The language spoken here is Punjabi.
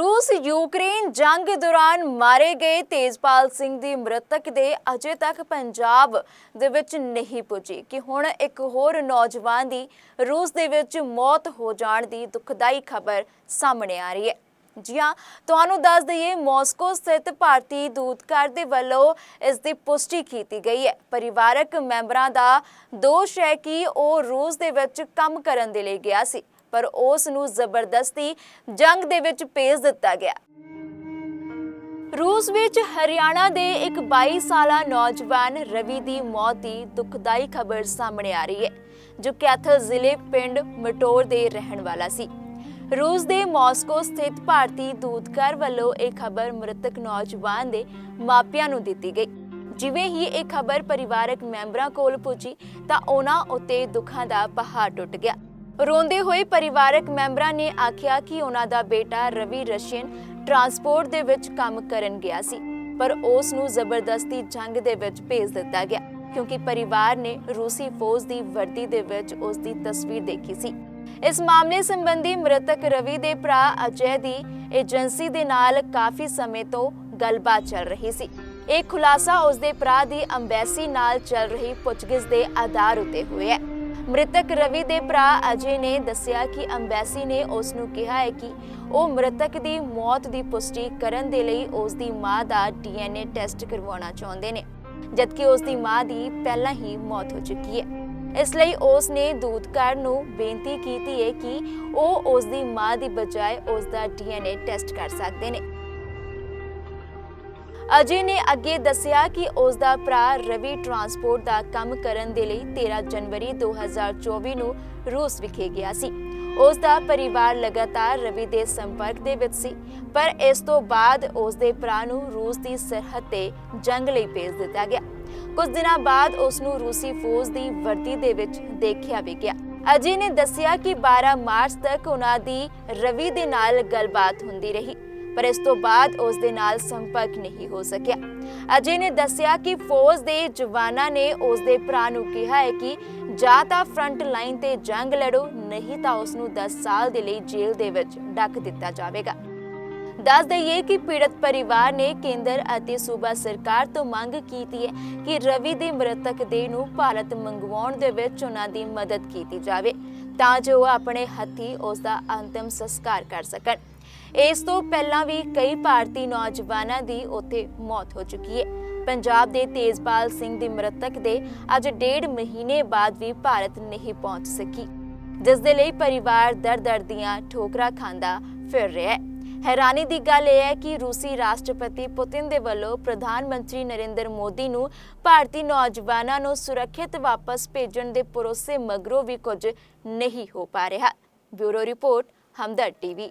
ਰੂਸ ਯੂਕਰੇਨ ਜੰਗ ਦੌਰਾਨ ਮਾਰੇ ਗਏ ਤੇਜਪਾਲ ਸਿੰਘ ਦੀ ਮ੍ਰਿਤਕ ਦੇ ਅਜੇ ਤੱਕ ਪੰਜਾਬ ਦੇ ਵਿੱਚ ਨਹੀਂ ਪੁੱਜੀ। ਕਿ ਹੁਣ ਇੱਕ ਹੋਰ ਨੌਜਵਾਨ ਦੀ ਰੂਸ ਦੇ ਵਿੱਚ ਮੌਤ ਹੋ ਜਾਣ ਦੀ ਦੁਖਦਾਈ ਖਬਰ ਸਾਹਮਣੇ ਆ ਰਹੀ ਹੈ। ਜੀ ਹਾਂ, ਤੁਹਾਨੂੰ ਦੱਸ ਦਈਏ, ਮਾਸਕੋ ਸਥਿਤ ਭਾਰਤੀ ਦੂਤਘਰ ਦੇ ਵੱਲੋਂ ਇਸ ਦੀ ਪੁਸ਼ਟੀ ਕੀਤੀ ਗਈ ਹੈ। ਪਰਿਵਾਰਕ ਮੈਂਬਰਾਂ ਦਾ ਦੋਸ਼ ਹੈ ਕਿ ਉਹ ਰੂਸ ਦੇ ਵਿੱਚ ਕੰਮ ਕਰਨ ਦੇ ਲਈ ਗਿਆ ਸੀ। ਪਰ ਉਸ ਨੂੰ ਜ਼ਬਰਦਸਤੀ ਜੰਗ ਦੇ ਵਿੱਚ ਭੇਜ ਦਿੱਤਾ ਗਿਆ। ਰੂਸ ਵਿੱਚ ਹਰਿਆਣਾ ਦੇ ਇੱਕ 22 ਸਾਲਾ ਨੌਜਵਾਨ ਰਵੀ ਦੀ ਮੌਤ ਦੀ ਦੁਖਦਾਈ ਖਬਰ ਸਾਹਮਣੇ ਆ ਰਹੀ ਹੈ, ਜੋ ਕੈਥਲ ਜ਼ਿਲ੍ਹੇ ਪਿੰਡ ਮਟੋਰ ਦੇ ਰਹਿਣ ਵਾਲਾ ਸੀ। ਰੂਸ ਦੇ ਮਾਸਕੋ ਸਥਿਤ ਭਾਰਤੀ ਦੂਤਘਰ ਵੱਲੋਂ ਇਹ ਖਬਰ ਮ੍ਰਿਤਕ ਨੌਜਵਾਨ ਦੇ ਮਾਪਿਆਂ ਨੂੰ ਦਿੱਤੀ ਗਈ। ਜਿਵੇਂ ਹੀ ਇਹ ਖਬਰ ਪਰਿਵਾਰਕ ਮੈਂਬਰਾਂ ਕੋਲ ਪਹੁੰਚੀ ਤਾਂ ਉਹਨਾਂ ਉੱਤੇ ਦੁੱਖਾਂ ਦਾ ਪਹਾੜ ਟੁੱਟ ਗਿਆ। ਰੋਂਦੇ ਹੋਏ ਪਰਿਵਾਰਕ ਮੈਂਬਰਾਂ ਨੇ ਆਖਿਆ ਕਿ ਉਹਨਾਂ ਦਾ ਬੇਟਾ ਰਵੀ ਰਸ਼ੀਅਨ ਟਰਾਂਸਪੋਰਟ ਦੇ ਵਿੱਚ ਕੰਮ ਕਰਨ ਗਿਆ ਸੀ, ਪਰ ਉਸ ਨੂੰ ਜ਼ਬਰਦਸਤੀ ਜੰਗ ਦੇ ਵਿੱਚ ਭੇਜ ਦਿੱਤਾ ਗਿਆ, ਕਿਉਂਕਿ ਪਰਿਵਾਰ ਨੇ ਰੂਸੀ ਫੌਜ ਦੀ ਵਰਦੀ ਦੇ ਵਿੱਚ ਉਸ ਦੀ ਤਸਵੀਰ ਦੇਖੀ ਸੀ। ਇਸ ਮਾਮਲੇ ਸੰਬੰਧੀ ਮ੍ਰਿਤਕ ਰਵੀ ਦੇ ਭਰਾ ਅਜੇ ਦੀ ਏਜੰਸੀ ਦੇ ਨਾਲ ਕਾਫੀ ਸਮੇਂ ਤੋਂ ਗੱਲਬਾਤ ਚੱਲ ਰਹੀ ਸੀ। ਇਹ ਖੁਲਾਸਾ ਉਸ ਦੇ ਭਰਾ ਦੀ ਅੰਬੈਸੀ ਨਾਲ ਚੱਲ ਰਹੀ ਪੁੱਛਗਿੱਛ ਦੇ ਆਧਾਰ ਉਤੇ ਹੋਇਆ ਹੈ। ਮ੍ਰਿਤਕ ਰਵੀ ਦੇ ਭਰਾ ਅਜੇ ਨੇ ਦੱਸਿਆ ਕਿ ਅੰਬੈਸੀ ਨੇ ਉਸ ਨੂੰ ਕਿਹਾ ਹੈ ਕਿ ਉਹ ਮ੍ਰਿਤਕ ਦੀ ਮੌਤ ਦੀ ਪੁਸ਼ਟੀ ਕਰਨ ਦੇ ਲਈ ਉਸ ਦੀ ਮਾਂ ਦਾ ਡੀਐਨਏ ਟੈਸਟ ਕਰਵਾਉਣਾ ਚਾਹੁੰਦੇ ਨੇ, ਜਦਕਿ ਉਸ ਦੀ ਮਾਂ ਦੀ ਪਹਿਲਾਂ ਹੀ ਮੌਤ ਹੋ ਚੁੱਕੀ ਹੈ। ਇਸ ਲਈ ਉਸ ਨੇ ਦੂਤਕਾਰ ਨੂੰ ਬੇਨਤੀ ਕੀਤੀ ਹੈ ਕਿ ਉਹ ਉਸ ਦੀ ਮਾਂ ਦੀ ਬਜਾਏ ਉਸ ਦਾ ਡੀਐਨਏ ਟੈਸਟ ਕਰ ਸਕਦੇ ਨੇ। ਅਜੇ ਨੇ ਅੱਗੇ ਦੱਸਿਆ ਕਿ ਉਸ ਦਾ ਭਰਾ ਰਵੀ ਟਰਾਂਸਪੋਰਟ ਦਾ ਕੰਮ ਕਰਨ ਦੇ ਲਈ 13 ਜਨਵਰੀ 2024 ਨੂੰ ਰੂਸ ਵਿਖੇ ਗਿਆ ਸੀ। ਉਸ ਦਾ ਪਰਿਵਾਰ ਲਗਾਤਾਰ ਰਵੀ ਦੇ ਸੰਪਰਕ ਦੇ ਵਿੱਚ ਸੀ, ਪਰ ਇਸ ਤੋਂ ਬਾਅਦ ਉਸ ਦੇ ਭਰਾ ਨੂੰ ਰੂਸ ਦੀ ਸਰਹੱਦ ਤੇ ਜੰਗ ਲਈ ਭੇਜ ਦਿੱਤਾ ਗਿਆ। ਕੁਝ ਦਿਨਾਂ ਬਾਅਦ ਉਸ ਨੂੰ ਰੂਸੀ ਫੌਜ ਦੀ ਵਰਦੀ ਦੇ ਵਿੱਚ ਦੇਖਿਆ ਵੀ ਗਿਆ। ਅਜੇ ਨੇ ਦੱਸਿਆ ਕਿ 12 ਮਾਰਚ ਤੱਕ ਉਹਨਾਂ ਦੀ ਰਵੀ ਦੇ ਨਾਲ ਗੱਲਬਾਤ ਹੁੰਦੀ ਰਹੀ। ਪਰ ਇਸ ਤੋਂ ਬਾਅਦ ਉਸ ਦੇ ਨਾਲ ਸੰਪਰਕ ਨਹੀਂ ਹੋ ਸਕਿਆ। ਅਜੇ ਨੇ ਦੱਸਿਆ ਕਿ ਫੌਜ ਦੇ ਜਵਾਨਾਂ ਨੇ ਉਸ ਦੇ ਭਰਾ ਨੂੰ ਕਿਹਾ ਹੈ ਕਿ ਜਾਂ ਤਾਂ ਫਰੰਟ ਲਾਈਨ ਤੇ ਜੰਗ ਲੜੋ, ਨਹੀਂ ਤਾਂ ਉਸ ਨੂੰ 10 ਸਾਲ ਦੇ ਲਈ ਜੇਲ੍ਹ ਦੇ ਵਿੱਚ ਡੱਕ ਦਿੱਤਾ ਜਾਵੇਗਾ। ਦੱਸ ਦਈਏ ਕਿ ਪੀੜਤ ਪਰਿਵਾਰ ਨੇ ਕੇਂਦਰ ਅਤੇ ਸੂਬਾ ਸਰਕਾਰ ਤੋਂ ਮੰਗ ਕੀਤੀ ਹੈ ਕਿ ਰਵੀ ਦੇ ਮ੍ਰਿਤਕ ਦੇਹ ਨੂੰ ਭਾਰਤ ਮੰਗਵਾਉਣ ਦੇ ਵਿੱਚ ਉਹਨਾਂ ਦੀ ਮਦਦ ਕੀਤੀ ਜਾਵੇ, ਤਾਂ ਜੋ ਉਹ ਆਪਣੇ ਹੱਥੀ ਉਸ ਦਾ ਅੰਤਿਮ ਸੰਸਕਾਰ ਕਰ ਸਕਣ। ਇਸ ਤੋਂ ਪਹਿਲਾਂ ਵੀ ਕਈ ਭਾਰਤੀ ਨੌਜਵਾਨਾਂ ਦੀ ਉੱਥੇ ਮੌਤ ਹੋ ਚੁੱਕੀ ਹੈ। ਪੰਜਾਬ ਦੇ ਤੇਜਪਾਲ ਸਿੰਘ ਦੀ ਮ੍ਰਿਤਕ ਦੇ ਅੱਜ ਡੇਢ ਮਹੀਨੇ ਬਾਅਦ ਵੀ ਭਾਰਤ ਨਹੀਂ ਪਹੁੰਚ ਸਕੀ, ਜਿਸ ਦੇ ਲਈ ਪਰਿਵਾਰ ਦਰ-ਦਰ ਦੀਆਂ ਠੋਕਰਾਂ ਖਾਂਦਾ ਫਿਰ ਰਿਹਾ ਹੈ। ਹੈਰਾਨੀ ਦੀ ਗੱਲ ਇਹ ਹੈ ਕਿ ਰੂਸੀ ਰਾਸ਼ਟਰਪਤੀ ਪੁਤਿਨ ਦੇ ਵੱਲੋਂ ਪ੍ਰਧਾਨ ਮੰਤਰੀ ਨਰਿੰਦਰ ਮੋਦੀ ਨੂੰ ਭਾਰਤੀ ਨੌਜਵਾਨਾਂ ਨੂੰ ਸੁਰੱਖਿਅਤ ਵਾਪਸ ਭੇਜਣ ਦੇ ਭਰੋਸੇ ਮਗਰੋਂ ਵੀ ਕੁਝ ਨਹੀਂ ਹੋ ਪਾ ਰਿਹਾ। Bureau report Hamdard TV.